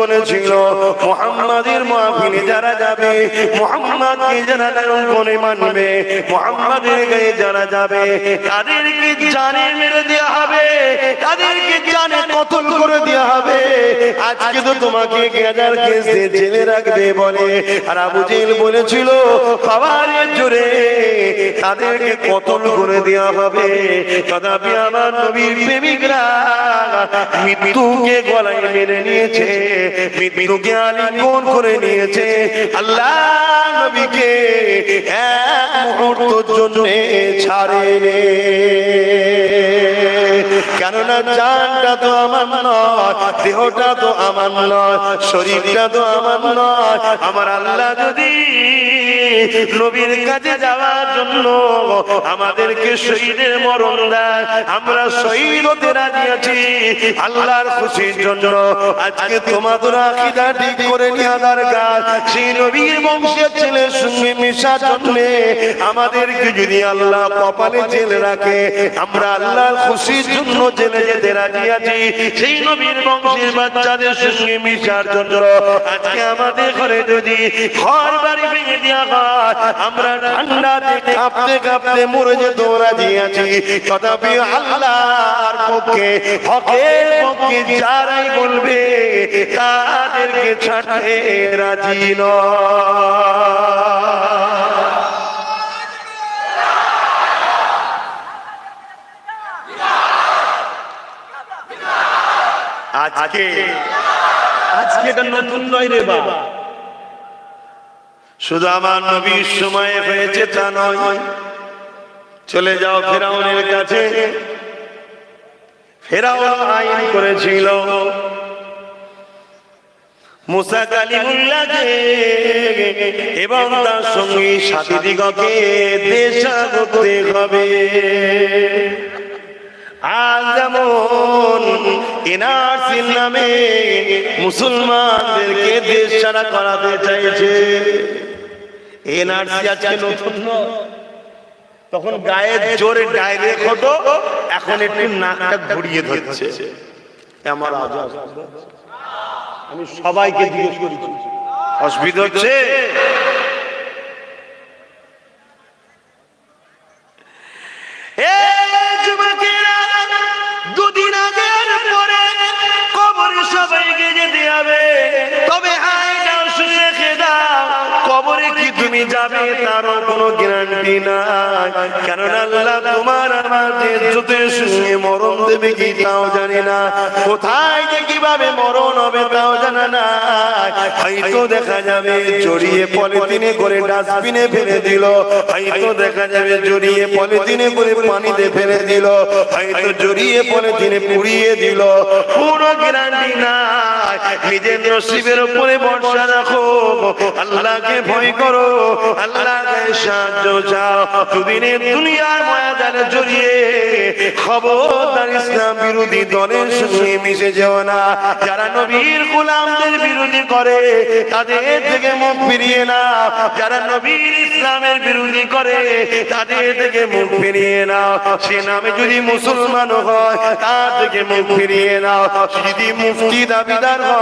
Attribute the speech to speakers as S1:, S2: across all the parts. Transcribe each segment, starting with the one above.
S1: বলেছিল, মোহাম্মদের মাহফিলে যারা যাবে, মোহাম্মদকে যারা লালন মানবে, মোহাম্মদের গায়ে যারা যাবে, তাদেরকে জানে মেরে দেওয়া হবে তাদেরকে জানে কতল করে দেওয়া হবে। আজকে তো তোমাকে গেজার কেসে জেলে রাখবে বলে। আর আবু জেল বলেছিল খাবারের জোরে তাদেরকে কতল করে দেওয়া হবে। তথাপি আমার নবীর প্রেমিকরা মৃত্যুকে গলায় মেরে নিয়েছে। মৃত্যুকে আলিঙ্গন করে নিয়েছে। আল্লাহ নবীকে এক মুহূর্তের জন্য ছাড়েনি কেননা জানটা তো আমার নয়, দেহটা তো আমার নয়, শরীরটা তো আমার নয়। আমার আল্লাহ যদি নবীর যাওয়ার জন্য আমাদেরকে শহীদের মরণ দেয়, আমরা হতে রাজি আছি আল্লাহর খুশির জন্য। আজকে তোমাদের আকিদা ঠিক করে নিয়ে দরকার। সেই নবীর বংশের ছেলের আমাদেরকে যদি আল্লাহ কপালে জেলে রাখে, আমরা আল্লাহর খুশির জন্য জেলে যেতে রাজি আছি। সেই নবীর বংশের বাচ্চাদের সঙ্গে মিশার জন্য আজকে আমাদের ঘরে যদি ঘর বাড়ি ভেঙে দেওয়া হয়, আমরা ঠান্ডাতে কাঁপতে কাঁপতে মরে যেতে রাজি আছি। তথাপি আল্লাহর পক্ষে, হকের পক্ষে যারাই বলবে, তাদেরকে ছাড়তে রাজি নয়। আজকে
S2: আজকে এটা নতুন নয় রে বাবা
S1: শুধু আমার নবীর সময় হয়েছে তা নয়। চলে যাও ফেরাউনের কাছে। ফেরাউন আইন করেছিল। মুসা কালিমুল্লাহকে এবং তার সঙ্গী সাথী দিগকে দেশা করতে হবে। আজ যেমন এনআরসির নামে মুসলমানদেরকে দেশ ছাড়া করাতে চাইছে। এনআরসি আজকে নতুন তখন গায়ের জোরে ডাইরেক্ট হতো এখন একটু নাকটা ঘুরিয়ে ধরছে। আমার আজাদ আমি সবাইকে জিজ্ঞেস করেছি, অসুবিধা হচ্ছে? ইজ্জতের সঙ্গে মরণ দেবে কি তাও জানি না। কোথায় যে কীভাবে মরণ হবে তাও জানা না। হয়তো দেখা যাবে জড়িয়ে পলিথিনে করে ডাস্টবিনে ফেলে দিল। হয়তো দেখা যাবে জড়িয়ে পলিথিনে করে পানিতে ফেলে দিল। হয়তো জড়িয়ে পলিথিনে পুড়িয়ে দিল। পুরো গ্যারান্টি নাই। নিজের নসিবের উপরে ভরসা রাখো। আল্লাহকে ভয় করো। আল্লাহকে সাহায্য চাও। দুদিনের দুনিয়ার ময়াদানে জড়িয়ে খবরদার ইসলাম বিরোধী দলের সঙ্গে মিশে যেও না। যারা নবীর গোলামদের বিরোধী করে, তাদের থেকে মুখ ফিরিয়ে না যারা নবীর ইসলামের বিরোধী করে, তাদের থেকে মুখ ফিরিয়ে নাও। সে নামে যদি মুসলমান হয়, তার থেকে মুখ ফিরিয়ে নাও। যদি মুফতি দাবিদার হয়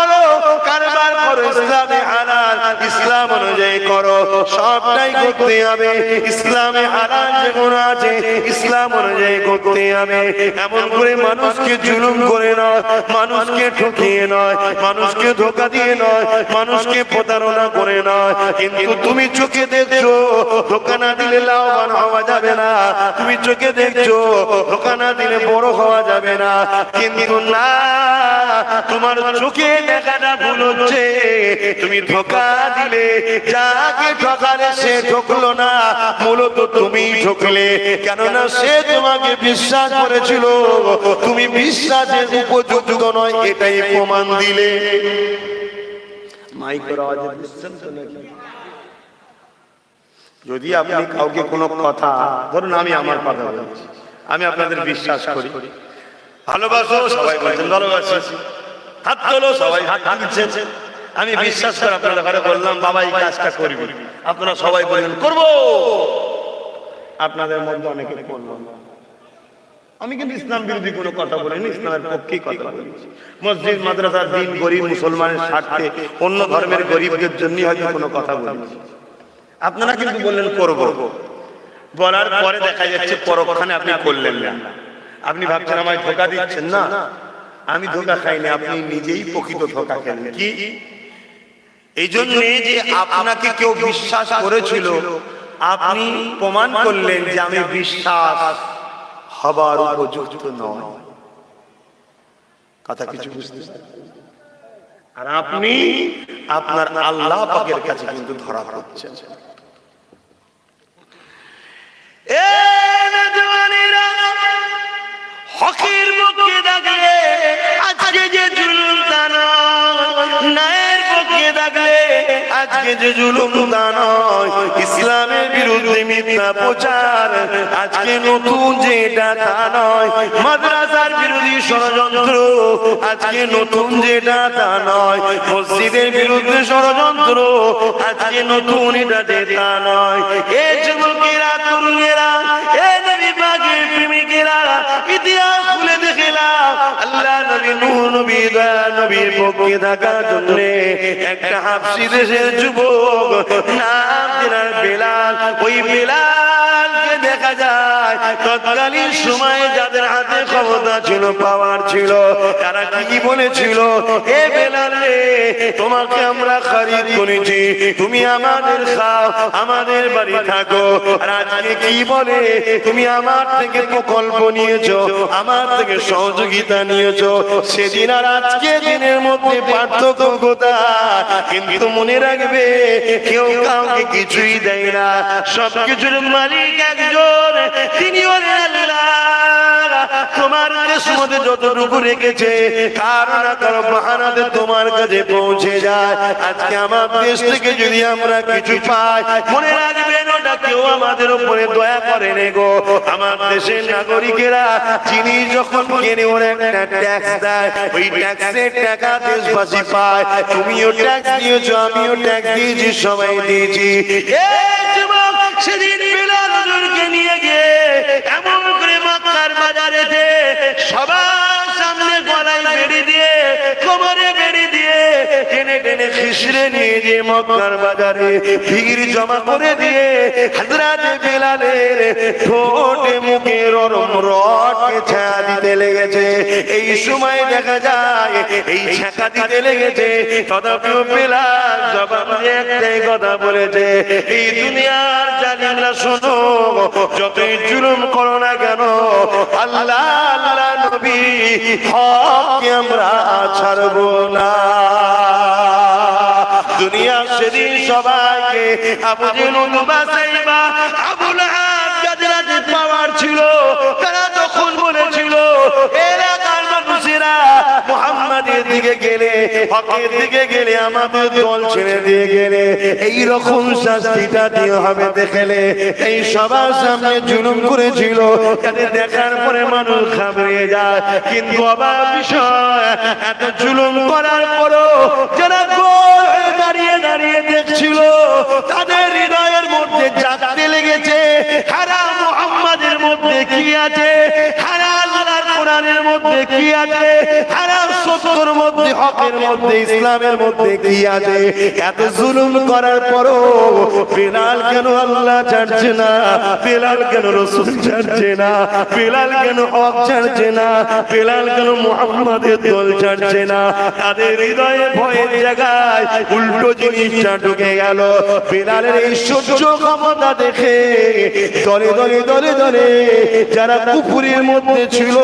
S1: করো, কারবার করো ইসলামে হালাল, ইসলাম অনুযায়ী করো। সবটাই করতে হবে। ইসলামে হালাল আছে, ইসলাম অনুযায়ী করতে হবে। এমন করে মানুষকে জুলুম করে নয়, মানুষকে ঠকিয়ে নয়, মানুষকে ধোকা দিয়ে নয়, মানুষকে প্রতারণা করে নয়। কিন্তু তুমি চোখে দেখছ, ধোকা না দিলে লাভবান হওয়া যাবে না। তুমি চোখে দেখছ, ধোকা না দিলে বড় হওয়া যাবে না। কিন্তু না, তোমার চোখে ভুল হচ্ছে। তুমি ধোকা দিলে যাকে ঠকালে সে ঠকলো না। মূলত তুমি ঠকলে কেননা সে তোমাকে বিশ্বাস করেছিল। তুমি বিশ্বাসের উপযুক্ত নয় এটাই প্রমাণ দিলে।
S3: মাইকের আওয়াজে বুঝছেন তো নাকি? যদি আপনি কাউকে কোনো কথা ধরুন আমি আমার কথা বলছি আমি আপনাদের বিশ্বাস করি। ভালোবাসো সবাই বলছেন ভালোবাসি। হাত তোলো, সবাই হাত তুলছেন। আমি বিশ্বাস করে আপনাদের ঘরে বললাম, বাবা, এই কাজটা করবি। আপনারা সবাই বললেন, করব। আপনাদের মধ্যে অনেকে করল আমি কিন্তু ইসলাম বিরোধী কোনো কথা বলিনি, ইসলামের পক্ষেই কথা মসজিদ মাদ্রাসার দিন গরিব মুসলমানের স্বার্থে অন্য ধর্মের গরিবদের জন্য হয়তো কোনো কথা বলেছি। আপনারা কিন্তু বললেন, করব। বলার পরে দেখা যাচ্ছে পরক্ষণে আপনি করলেন না। আপনি ভাবছেন, আমায় ধোকা দিচ্ছেন না? আমি ধোকা খাইনি আপনি নিজেই প্রকৃত ধোকা খেলেন। কি?
S1: এই জন্য যে আপনাকে কেউ বিশ্বাস করেছিল
S3: আপনি প্রমাণ করলেন যে আমি বিশ্বাস হবার উপযুক্ত নয়। কথা কিছু বুঝতে আর আপনি আপনার আল্লাহ পাকের কাছে কিন্তু ধরা পড়ছেন।
S1: আজকে যে জুলুম নয়। ইসলামের বিরুদ্ধে মিথ্যা প্রচার। আজকে নতুন যেটা তা নয়। মাদ্রাসার বিরোধী ষড়যন্ত্র। আজকে নতুন যেটা তা নয়। মসজিদের বিরুদ্ধে ষড়যন্ত্র। আজকে নতুন এটা যে তা নয়। এ যুবকেরা, তরুণেরা, এ নবী পাকের প্রেমিকেরা নবী দয়া নবীর পক্ষে থাকার দেখা যায়, তৎকালীন সময়ে যাদের হাতে ক্ষমতা ছিল পাওয়ার ছিল, তারা কি বলেছিল, এ তোমাকে আমরা খরিদ করেছি। তুমি আমাদের খাও, আমাদের বাড়ি থাকো। আর আজকে কি বলে? তুমি আমার থেকে প্রকল্প নিয়েছো, আমার থেকে সহযোগিতা নিয়েছো। সেদিন আর আজকে দিনের মধ্যে পার্থক্য কোথায়? কিন্তু মনে রাখবে, কেউ কাউকে কিছুই দেয় না। সব কিছুর মালিক একজন তিনি হলেন তোমার যতটুকু রেখেছে কারও না কারও বাহানাতে তোমার কাছে পৌঁছে যায়। আজকে আমার দেশ থেকে যদি আমরা কিছু পাই, মনে রাখবেন কেউ আমাদের উপরে দয়া করে নে গো। আমার দেশের নাগরিকেরা, যিনি যখন কেনে ওর একটা ট্যাক্স দেয়, ওই ট্যাক্সের টাকা দেশবাসী পায়। তুমিও ট্যাক্স দিয়েছ, আমিও ট্যাক্স দিয়েছি, সবাই দিয়েছি। সেদিন হুজুরকে নিয়ে গিয়ে টেনে খিসড়ে নিয়ে যে মক্কার বাজারে ভিড় জমা করে দিয়ে হাজরাতে বেলালের ঠোঁটে মুখে ররম রটকে ছায়া দিতে লেগেছে। এই সময় দেখা যায়, এই ছাকা দিতে লেগেছে। তথাপিও বেলাল জবাব একটাই কথা বলেছে, এই দুনিয়ার জালিমরা শোনো, যতই জুলুম করো না কেন, আল্লাহ আল্লাহ নবী হক আমরা ছাড়বো না। দুনিয়া সেদিন সবাইকে আবু জেনুল বাসাইবা। পাওয়ার ছিল, তারা তখন বলেছিল মানুষেরা দিকে গেলে, হকের দিকে গেলে, আমাদের দল ছেড়ে দিয়ে গেলে এই রকম শাস্তিটা দিয়ে হবে দেখলে। এই সবার সামনে জুলুম করেছিল দেখার পরে মানুষ ঘাবড়িয়ে যায়। কিন্তু অবাক বিষয়, এত জুলুম করার পরও যারা দেখছিল তাদের হৃদয়ের মধ্যে জাগতে লেগেছে হারা মোহাম্মদের মধ্যে কি আছে? মধ্যে কি আছে? হারা সত্যর মধ্যে, হকের মধ্যে, ইসলামের মধ্যে কি আছে? এত জুলুম করার পরও বেলাল কেন আল্লাহ ছাড়ছে না? বেলাল কেন রসুল ছাড়ছে না? বেলাল কেন হক ছাড়ছে না? বেলাল কেন মোহাম্মদের দল ছাড়ছে না? তাদের হৃদয়ে ভয়ের জায়গায় উল্টো জিনিসটা ঢুকে গেল। বেলালের এই সহ্য ক্ষমতা দেখে দলে দলে দলে দলে যারা পুকুরের মধ্যে ছিল,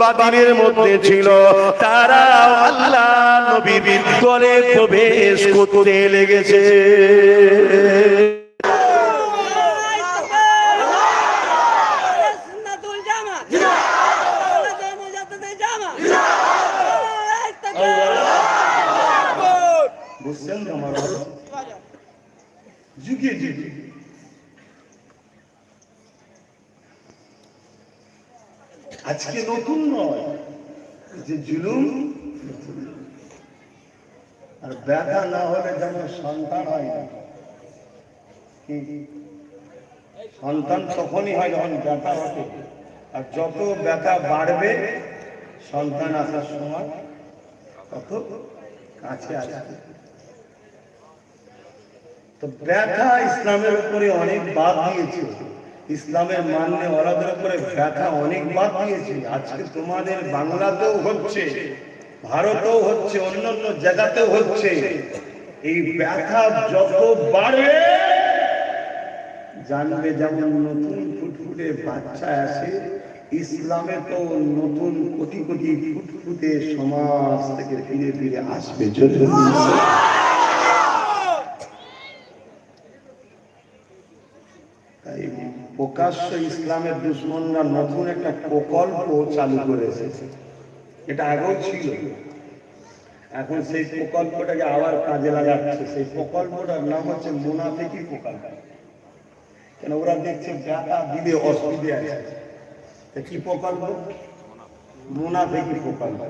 S4: বা দিনের মধ্যে ছিল। তারা আল্লাহ নবীর করে প্রবেশ করতে লেগেছে
S5: সুন্নাতুল জামা জিন্দাবাদ মুজাদ্দিদের জামা জিন্দাবাদ তাকবীর
S1: বুঝছেন তো আমার কথা? যুগে যুগে আজকে নতুন নয়। যে জুলুম, আর ব্যথা না হলে যেমন সন্তান হয় না। সন্তান তখনই হয় যখন ব্যথা হবে আর যত ব্যথা বাড়বে, সন্তান আসার সময় তত কাছে আসবে। তো ব্যথা ইসলামের উপরে অনেক বাদ দিয়েছে। ইসলামের মান্য ওরাদের উপরে ব্যথা অনেক বাদ দিয়েছে আজকে তোমাদের বাংলাতেও হচ্ছে, ভারতেও হচ্ছে, অন্যান্য জায়গাতেও হচ্ছে। এই ব্যথা যত বাড়বে, জানবে যেমন নতুন ফুটফুটে বাচ্চা আসে, ইসলামে তো নতুন কোটি কোটি ফুটফুটে সমাজ থেকে ফিরে ফিরে আসবে জোরে বলুন। তাই প্রকাশ্য ইসলামের দুশ্মনরা নতুন একটা প্রকল্প চালু করেছে এটা আগেও ছিল। এখন সেই প্রকল্পটাকে আবার কাজে লাগাচ্ছে। সেই প্রকল্পটার নাম হচ্ছে মুনাফিকি প্রকল্প। কেন ওরা দেখছে ব্যথা দিলে অসুবিধে আছে। কি প্রকল্প? মুনাফিকি প্রকল্প।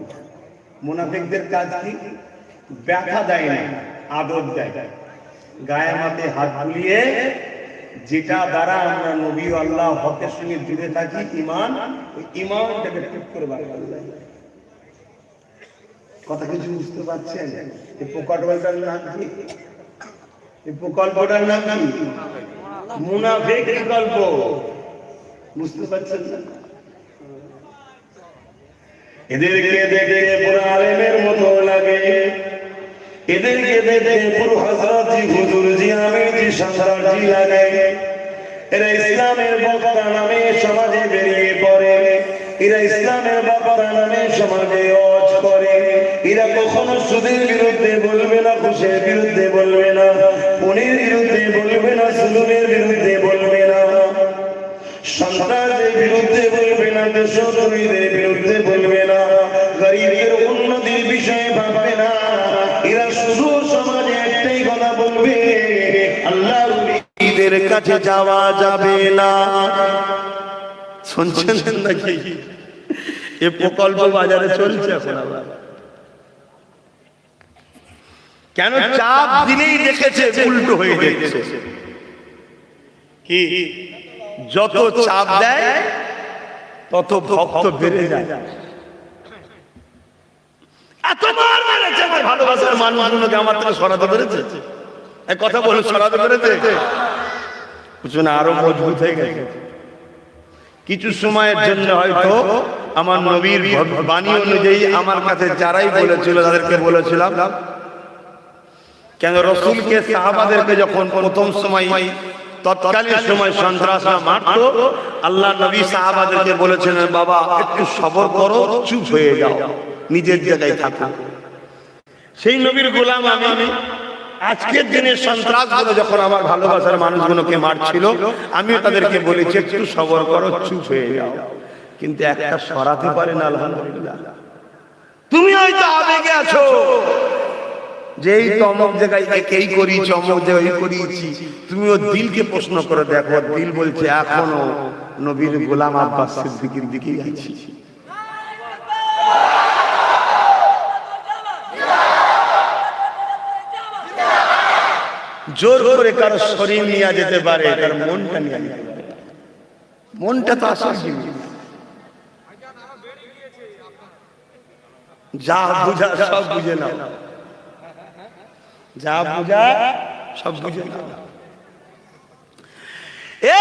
S1: মুনাফিকদের কাজ কি? ব্যথা দেয় না, আদর দেয়। গায়ে মাঠে হাত বুলিয়ে যেটা দ্বারা আমরা নবী আল্লাহ হকের সঙ্গে জুড়ে থাকি ইমান ওই ইমানটাকে ঠিক করে কথা কিছু বুঝতে পারছেন? এই প্রকল্পটার নাম কি? এই প্রকল্পটার নাম কি? প্রকল্প বুঝতে পারছেন না? এদেরকে দেখে পুরো আলেমের মতো লাগে। এদেরকে দেখে পুরো হজরত জি হুজুর জি আমি জি সন্তান জি লাগে। এরা ইসলামের বক্তা নামে সমাজে বেরিয়ে পড়ে। এরা ইসলামের বক্তা নামে সমাজে অজ করে। এরা কখনো সুদের বিরুদ্ধে বলবে না খুশের বিরুদ্ধে বলবে না পুনের বিরুদ্ধে বলবে না সুলুমের বিরুদ্ধে বলবে না। সন্ত্রাসের বিরুদ্ধে বলবে না, দেশদ্রোহীদের বিরুদ্ধে কাছে যাওয়া যাবে না। শুনছেন নাকি? এ প্রকল্প বাজারে চলছে এখন কেন চাপ দিলেই দেখেছে উল্টো হয়ে যাচ্ছে কি? যত চাপ দেয় তত ভক্ত বেড়ে যায়। এত মার মেরেছে আমার ভালোবাসার মানুষগুলোকে আমার থেকে সরাতে পেরেছে? কথা বলে সরাতে পেরেছে? বুঝুন আরও মজবুত হয়ে গেছে। কিছু সময়ের জন্য হয়তো আমার নবীর বাণী অনুযায়ী আমার কাছে যারাই বলেছিল তাদেরকে বলেছিলাম। কেন রসুলকে সাহাবাদেরকে যখন প্রথম সময় তৎকালীন সময় সন্ত্রাসরা মারতো আল্লাহ নবী সাহাবাদেরকে বলেছিলেন বাবা একটু সবর করো চুপ হয়ে যাও নিজের জায়গায় থাকো। সেই নবীর গোলাম আমি আজকের দিনে সন্ত্রাসগুলো যখন আমার ভালোবাসার মানুষগুলোকে মারছিল, আমিও তাদেরকে বলেছি, একটু সবর করো, চুপ হয়ে যাও। কিন্তু একটা সরাতে পারে না, আলহামদুলিল্লাহ। তুমি হয়তো আবেগে আছো, যেই তমক জায়গায় একেই করি, চমক জায়গায় করিয়েছি তুমি ওর দিলকে প্রশ্ন করে দেখো, দিল বলছে, এখনও নবীর গোলাম আব্বাস সিদ্দিকির দিকেই আছি। জোর করে কারও শরীর নিয়ে যেতে পারে তার মনটা নিয়ে মনটা তো আসল যা বুঝা সব বুঝে নাও। যা বুঝা সব বুঝে নাও। এ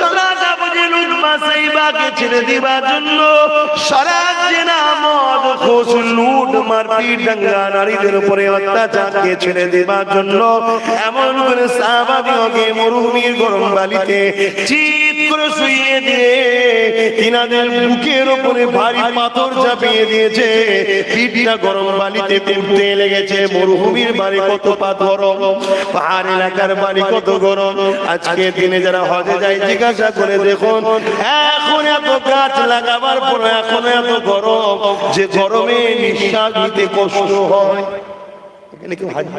S4: সাইবাকে ছেড়ে দিবার জন্য সারাজ্যে না মদ নারীদের উপরে ছেড়ে দেবার জন্য, এমন করে মরুভূমির গরম বালিতে চিৎ করে শুইয়ে দিয়ে তিনাদের বুকের উপরে ভারী পাথর চাপিয়ে দিয়েছে। পিঠটা গরম বালিতে পুড়তে লেগেছে। মরুভূমির বাড়ি কত পাথর? পাহাড় এলাকার বাড়ি কত গরম? আজকে দিনে যারা হজে যায়, জিজ্ঞাসা করে দেখুন, এখন এত গাছ লাগাবার পর এখন এত গরম। যে গরমে নিঃশ্বাস নিতে কষ্ট হয়। এখানে কেউ হাজি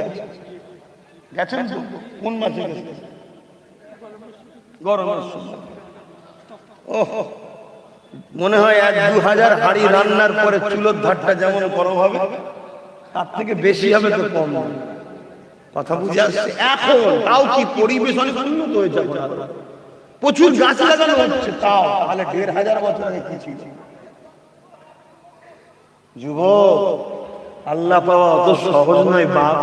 S4: গেছেন কোন মাসে গেছেন? গরমের সময়। মনে হয় এক দু হাজার হাড়ি রান্নার পরে চুলোর ধারটা যেমন গরম হবে, তার থেকে বেশি হবে তো কম। কথা বুঝে আসছে এখন তাও কি পরিবেশ অনেক উন্নত হয়েছে। প্রচুর গাছ লাগানো হচ্ছে তাও, তাহলে দেড় হাজার বছর আগে কি ছিল যুবক, আল্লাহ পাওয়া অত সহজ নয় বাপ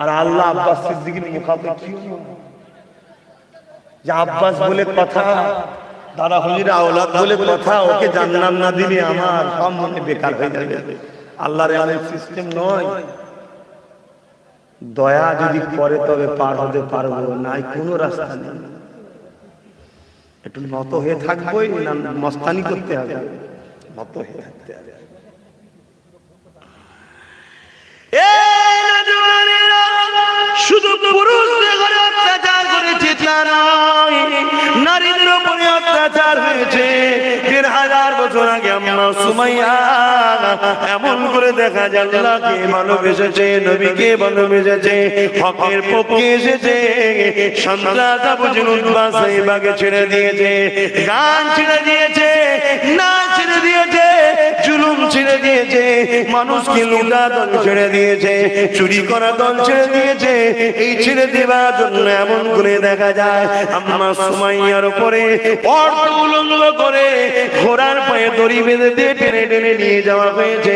S4: আর আল্লাহ আব্বাস সিদ্দিকের মুখাপে কি হলো? যে আব্বাস বলে কথা দাদা হুজিরা আওলাদ বলে কথা ওকে জান্নাত না দিলে আমার সব মনে বেকার হয়ে যাবে। আল্লাহর এমন সিস্টেম নয়। দয়া যদি করে তবে পার হতে পারব। নাই কোনো রাস্তা নেই। একটু নত হয়ে থাকবোই না মস্তানি করতে হবে। নত হয়ে থাকতে হবে।
S1: শুধু পুরুষদের অত্যাচার করেছে তা নয় নারীদের উপরে অত্যাচার হয়েছে। হাজার বছর আগে আম্মা সুমাইয়া, এমন করে দেখা যায় আল্লাহকে ভালোবেসেছে নবীকে ভালোবেসেছে, হকের পক্ষে এসেছে সাহিবাকে ছেড়ে দিয়েছে, গান ছেড়ে দিয়েছে না ছেড়ে দিয়েছে জুলুম ছেড়ে দিয়েছে মানুষকে লুটা দল ছেড়ে দিয়েছে, চুরি করা দল ছেড়ে দিয়েছে, এই ছেড়ে দেওয়ার জন্য এমন করে দেখা যায়, আম্মা সুমাইয়ার উপরে অর্থ উলঙ্গ করে ঘোড়ার পায়ে দড়ি বেঁধে দিয়ে টেনে টেনে নিয়ে যাওয়া হয়েছে।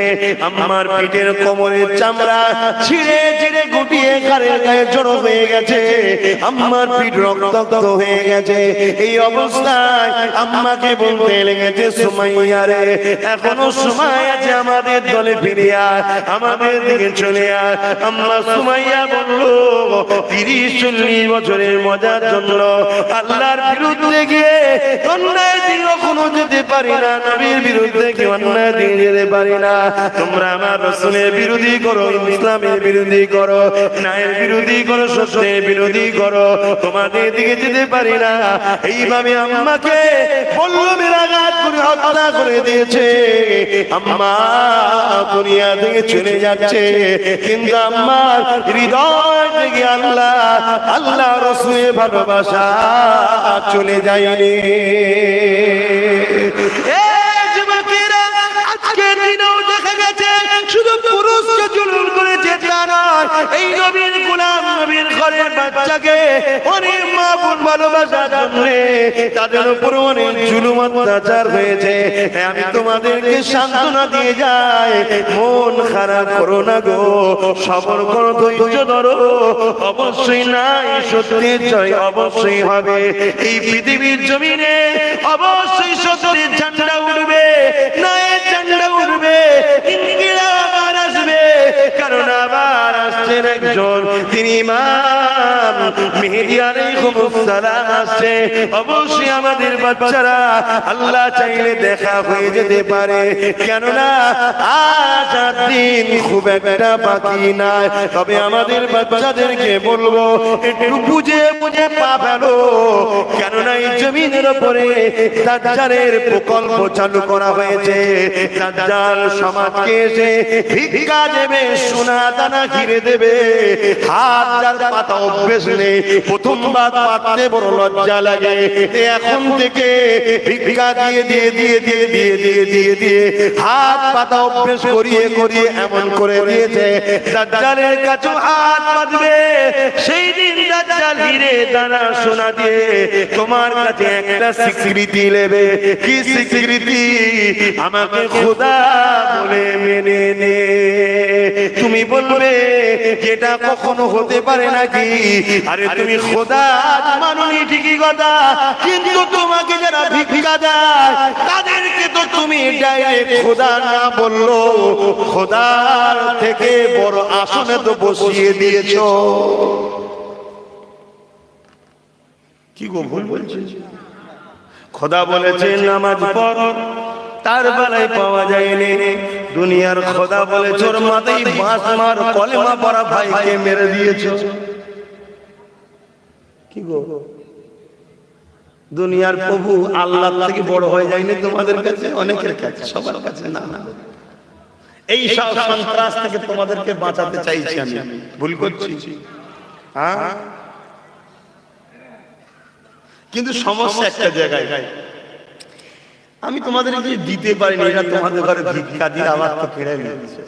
S1: আম্মার পিঠের কোমরের চামড়া ছিঁড়ে ছিঁড়ে গুটিয়ে ঘাড়ের গায়ে জড়ো হয়ে গেছে। আম্মার পিঠ রক্তাক্ত হয়ে গেছে। এই অবস্থায় আম্মাকে বলতে লেগেছে, সুমাইয়া রে, এখনও সময় আছে আমাদের দলে ফিরে আয় আমাদের দিকে চলে আয় আম্মা সুমাইয়া বলল, তিরিশ চল্লিশ বছরের মজার জন্য আল্লাহর বিরুদ্ধে গিয়ে অন্যায় দিকে কখনো যেতে পারি না, নবীর বিরুদ্ধে কি অন্যায় দিকে যেতে পারি না। তোমরা আমার রসুলের বিরোধী করো, ইসলামের বিরোধী করো, ন্যায়ের বিরোধী করো, সত্যের বিরোধী করো। তোমাদের দিকে যেতে পারি না। এইভাবে আম্মাকে বলল মেরাঘাত করে হত্যা করে দিয়েছে। আম্মা দুনিয়া থেকে চলে যাচ্ছে। কিন্তু আম্মার হৃদয় থেকে আল্লাহ আল্লাহ রসুয়ে ভালোবাসা চলে যায়নি। আমি তোমাদেরকে সান্ত্বনা দিয়ে যাই, মন খারাপ করো না গো, সবর করো, ধৈর্য ধরো, অবশ্যই নাই সত্যের জয় অবশ্যই হবে। এই পৃথিবীর জমিনে অবশ্যই সত্যের ঝান্ডা উঠবে। একজন, তিনি ইমাম। মেহেদি আলাইহিস সালাম আসছে অবশ্যই আমাদের বাচ্চারা আল্লাহ চাইলে দেখা হয়ে যেতে পারে। কেননা আজ আর দিন খুব একটা বাকি নাই। তবে আমাদের বাচ্চাদেরকে বলব, একটু বুঝে বুঝে পা ফেলো। কেননা এই জমিনের উপরে দাজ্জালের প্রকল্প চালু করা হয়েছে। দাজ্জাল সমাজকে এসে ভিক্ষা দেবে, সোনা দানা ঘিরে দেবে। হাত যার পাতা অভ্যেস শুনে প্রথমবার পাততে বড় লজ্জা লাগে। এখন থেকে ভিক্ষা দিয়ে দিয়ে দিয়ে দিয়ে দিয়ে দিয়ে দিয়ে দিয়ে হাত পাতা অভ্যেস করিয়ে করিয়ে এমন করে দিয়েছে।
S4: দাজ্জালের কাছে হাত বাঁধবে। সেই দিন দাজ্জাল হিরে দানা সোনা দিয়ে তোমার কাছে একটা স্বীকৃতি নেবে।
S1: কি স্বীকৃতি?
S4: আমাকে খোদা বলে মেনে নে। তুমি বলবে যেটা কখনো হতে পারে নাকি? আরে তুমি খোদা, মানুনি ঠিকই কথা, কিন্তু তোমাকে যারা ভিক্ষা দেয়, তাদেরকে তো তুমি ডাইরেক্ট খোদা না বলল। খোদার থেকে বড় আসনে তো বসিয়ে দিয়েছ।
S1: কি গো ভুল বলছি?
S4: খোদা বলেছে নামাজ পড়। তার বেলায় পাওয়া যায়নি। দুনিয়ার খোদা বলে চোর মাথায় বাঁশ মার কলেমা পড়া ভাইকে মেরে দিয়েছ।
S1: কি গো? দুনিয়ার প্রভু আল্লাহ থেকে বড় হয়ে যায়নি তোমাদের কাছে? অনেকের কাছে সবার কাছে না। না এই সব সন্ত্রাস থেকে তোমাদেরকে বাঁচাতে চাইছি আমি। ভুল করছি। হ্যাঁ? কিন্তু সমস্যা একটা জায়গায়। আমি তোমাদের যে দিতে পারিনি, এটা তোমাদের ঘরে ভিক্ষা দিয়ে আবার তো কেড়ে নিচ্ছে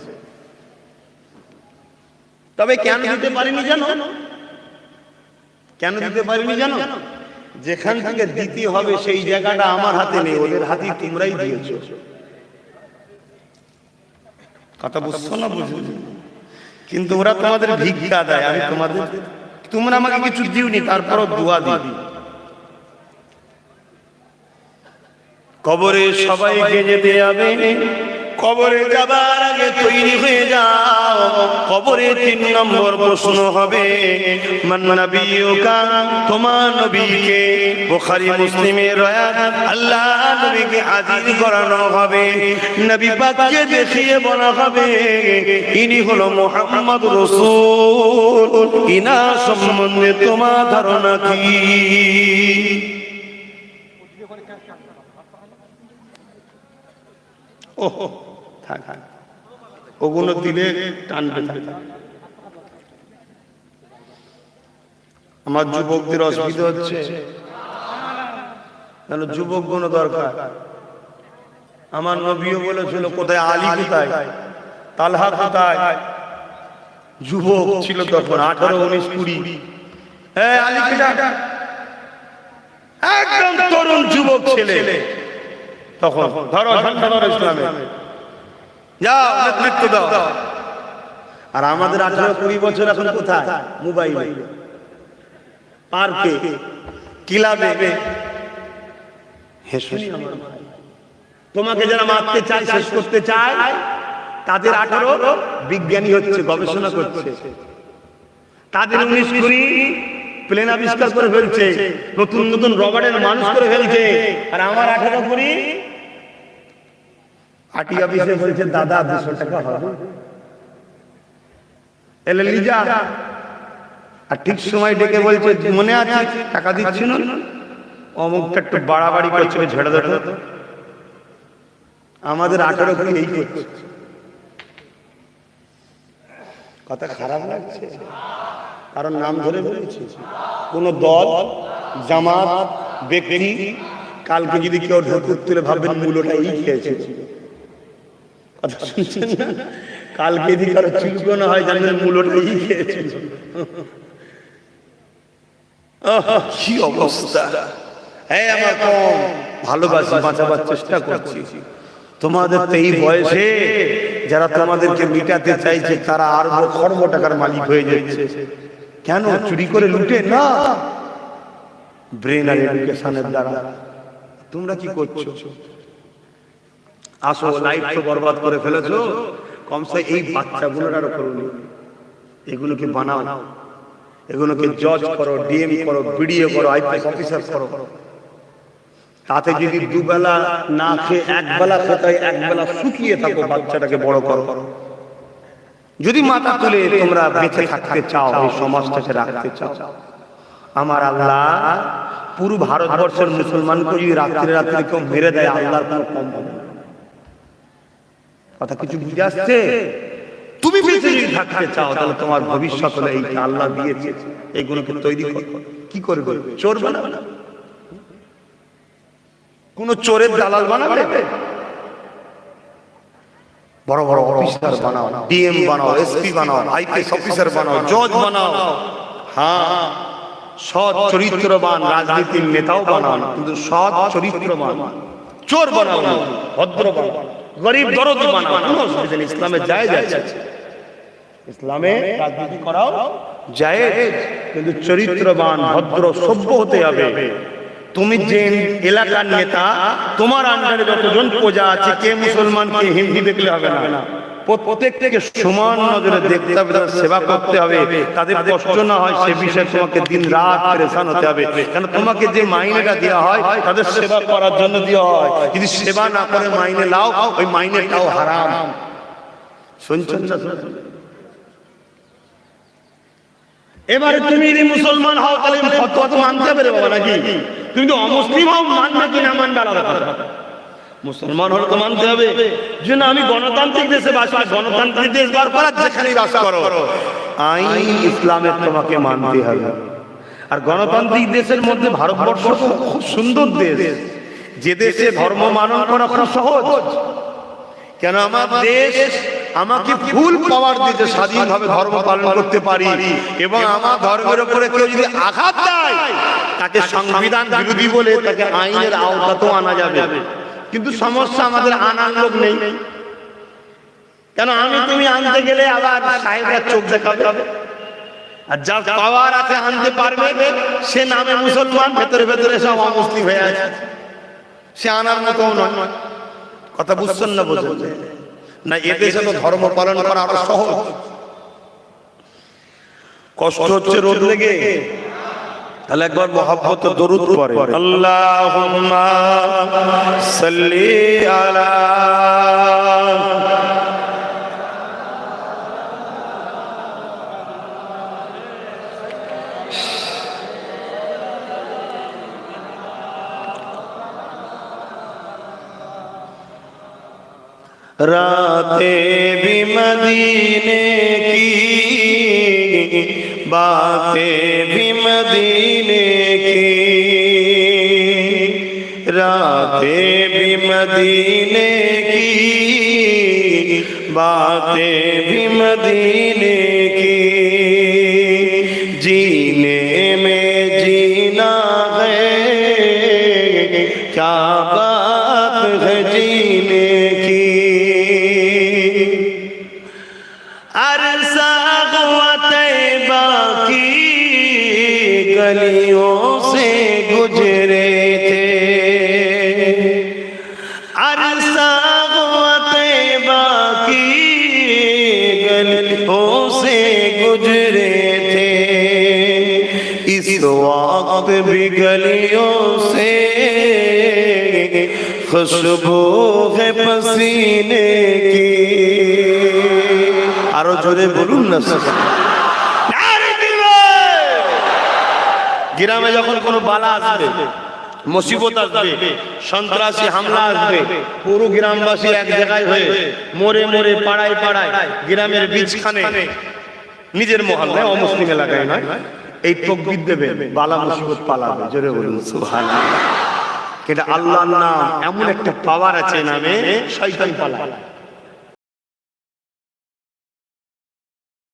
S1: তবে কেন দিতে পারিনি জানো? কেন দিতে পারিনি জানো? যেখান থেকে দিতে হবে সেই জায়গাটা আমার হাতে নেই, ওদের হাতে তোমরাই দিয়েছ। কথা বুঝছ না বুঝলি কিন্তু ওরা তোমাদের ভিক্ষা দেয়, আমি তোমাদের তোমরা আমাকে কিছু দিওনি, তারপরও দোয়া দিই
S4: কবরে সবাইকে যেতে যাবে। কবরে যাবার আগে তৈরি হয়ে যাও। কবরে তিন নম্বর প্রশ্ন হবে তোমার নবীকে? বুখারী মুসলিমের রায়াত আল্লাহ নবীকে হাজির করানো হবে। নবী পাককে দেখিয়ে বলা হবে ইনি হলো মুহাম্মদ রাসূল। ইনা সম্বন্ধে তোমার ধারণা কি?
S1: ও থাক থাক। ওগুলো দিলে টানবে। আমার যুবকদের অসুবিধা হচ্ছে। কেন যুবকগুলো দরকার? আমার নবীও বলেছিল কোথায় আলী কোথায়? তালহা কোথায়? যুবক ছিল তখন আঠারো উনিশ কুড়ি। হ্যাঁ আলী কোথায়? একদম তরুণ যুবক ছেলে। তখন ধরো ঝান্ডা ধরো ইসলামে যাও নেতৃত্ব দাও। আর আমাদের আঠারো কুড়ি বছর এখন কোথায়? মোবাইলে। পার্কে। ক্লাবে। তোমাকে যারা মারতে চায় শেষ করতে চায় তাদের আঠারো বিজ্ঞানী হচ্ছে গবেষণা করছে। তাদের উনিশ কুড়ি প্লেন আবিষ্কার করে ফেলছে। নতুন নতুন রবার্টের মানুষ করে ফেলছে। আর আমার আঠারো কুড়ি আটি অফিসে বলছে, দাদা, দুশো টাকা হবে। এলে লিজা, আর ঠিক সময় ডেকে বলছে, মনে আছে, টাকা দিচ্ছি না? অমুকটা একটু বাড়াবাড়ি করছে ঝেড়ে ধরে আমাদের আঠারো কুড়ি এই করছে। কথা খারাপ লাগছে। কারণ নাম ধরে বলেছি, কোন দল, জামাত, ব্যক্তি, কালকে যদি কেউ ঢুকুর তুলে ভাববেন মূল্যটা এই খেয়েছে কালকে হয় এই কি অবস্থা? হ্যাঁ আমার কম। ভালোবাসি, বাঁচাবার চেষ্টা করছি। তোমাদের এই বয়সে যারা তোমাদেরকে মিটাতে চাইছে, তারা আর খর্ব টাকার মালিক হয়ে যাচ্ছে। কেন? চুরি করে লুটে? না। ব্রেন আর এডুকেশনের দ্বারা। তোমরা কি করছ? আসো লাইফ তো বরবাদ করে ফেলেছো। কমসে এই বাচ্চাগুলোর আরও করুন এগুলোকে বানাও। এগুলোকে জজ করো ডিএম করো বিডিও করো আইপিএস অফিসার করো। তাতে যদি দুবেলা না খেয়ে একবেলা খেতে হয় একবেলা শুকিয়ে থাকো বাচ্চাটাকে বড় করো। যদি মাথা তুলে তোমরা বেঁচে থাকতে চাও এই সমাজটাকে রাখতে চাও। আমার আল্লাহ পুরো ভারতবর্ষের মুসলমানকে যদি রাত্রে রাত্রে কেউ মেরে দেয় আল্লাহর কোনো কম হবে। কথা কিছু বুঝে আসছে? তুমি বেঁচে যদি থাকতে চাও তাহলে তোমার ভবিষ্যৎ হলে এই আল্লাহ দিয়েছে এইগুলোকে তৈরি করো। কি করবে? চোর বানাবে? না কোন চোরের দালাল বানাবে? বড় বড় অফিসার বানাও ডিএম বানাও এসপি বানাও আইপিএস অফিসার বানাও জজ বানাও। হ্যাঁ। সৎ চরিত্রবান রাজনীতির নেতাও বানাও। কিন্তু সৎ চরিত্রবান। চোর বানাও। ভদ্র বানাও গরিব দরদি বানাও। কোনো অসুবিধা নেই ইসলামে যায় যাচ্ছে ইসলামে রাজনীতি করাও যায় কিন্তু চরিত্রবান ভদ্র সভ্য হতে হবে। তুমি যে এলাকার নেতা তোমার আন্ডারে যতজন প্রজা আছে কে মুসলমান কে হিন্দি দেখলে হবে না। প্রত্যেককে সমান নজরে দেখতে হবে তাদের সেবা করতে হবে। তাদের কষ্ট না হয় সে বিষয়ে তোমাকে দিন রাত পরেশান হতে হবে। কেন তোমাকে যে মাইনেটা দেওয়া হয় তাদের সেবা করার জন্য দেওয়া হয়। যদি সেবা না করে মাইনে লাও ওই মাইনেটাও হারাম। শুনছেন না? এবারে তুমি যদি মুসলমান হও তাহলে ফতোয়া তো মানতে হবে বাবা নাকি? তুমি তো অমুসলিম হও মানবে কি না মানবে আলাদা কথা। মুসলমান হলে তো মানতে হবে। যে না আমি গণতান্ত্রিক দেশে বাস করি। গণতান্ত্রিক দেশ বার করা যেখানে বাস করো। আইন ইসলামের তোমাকে মানতে হবে। আর গণতান্ত্রিক দেশের মধ্যে ভারতবর্ষ খুব সুন্দর দেশ। যে দেশে ধর্ম মানন করা খুব সহজ। কেন আমার দেশ আমাকে ফুল পাওয়ার দিতে স্বাধীনভাবে ধর্ম পালন করতে পারি। এবং আমার ধর্মের উপরে কেউ যদি আঘাত দেয়, তাকে সংবিধান বিরোধী বলে তাকে আইনের আওতাতেও আনা যাবে। কিন্তু সমস্যা আমাদের আনার লোক নেই। কেন আমি তুমি আনতে গেলে আবার সাহেবরা চোখ দেখাবে? আর যার পাওয়ার আছে আনতে পারবে, সে নামে মুসলমান, ভেতরে ভেতরে সব অমুসলিম হয়ে আছে। সে আনার মতো কথা বুঝছেন না বুঝছেন না এদেশে তো ধর্ম পালন করা আরও সহজ। কষ্ট হচ্ছে রোদ লেগে। তাহলে একবার মোহাম্মত দরুদ পড়ে। আল্লাহুম্মা সাল্লি আলা রাতে বিমদিনে কি बातें भी मदीने की। रातें भी मदीने की। बातें भी मदीने की। वक्त भी गलियों से खुशबू है पसीने की আরো জোরে বলুন না গ্রামে যখন কোনো বালা আসবে মুসিবত আসবে সন্ত্রাসী হামলা আসবে পুরো গ্রামবাসী এক জায়গায় হয়ে মোরে মোরে পাড়ায় পাড়ায় গ্রামের বীজখানে নিজের মহল্লায় অমুসলিম এলাকায় নয় এই তকবির দেবে বালা মুসিবত পালাবে। জোরে বলুন, সুবহানাল্লাহ। কিন্তু আল্লাহর নাম এমন একটা পাওয়ার আছে নামে, শয়তান পালায়।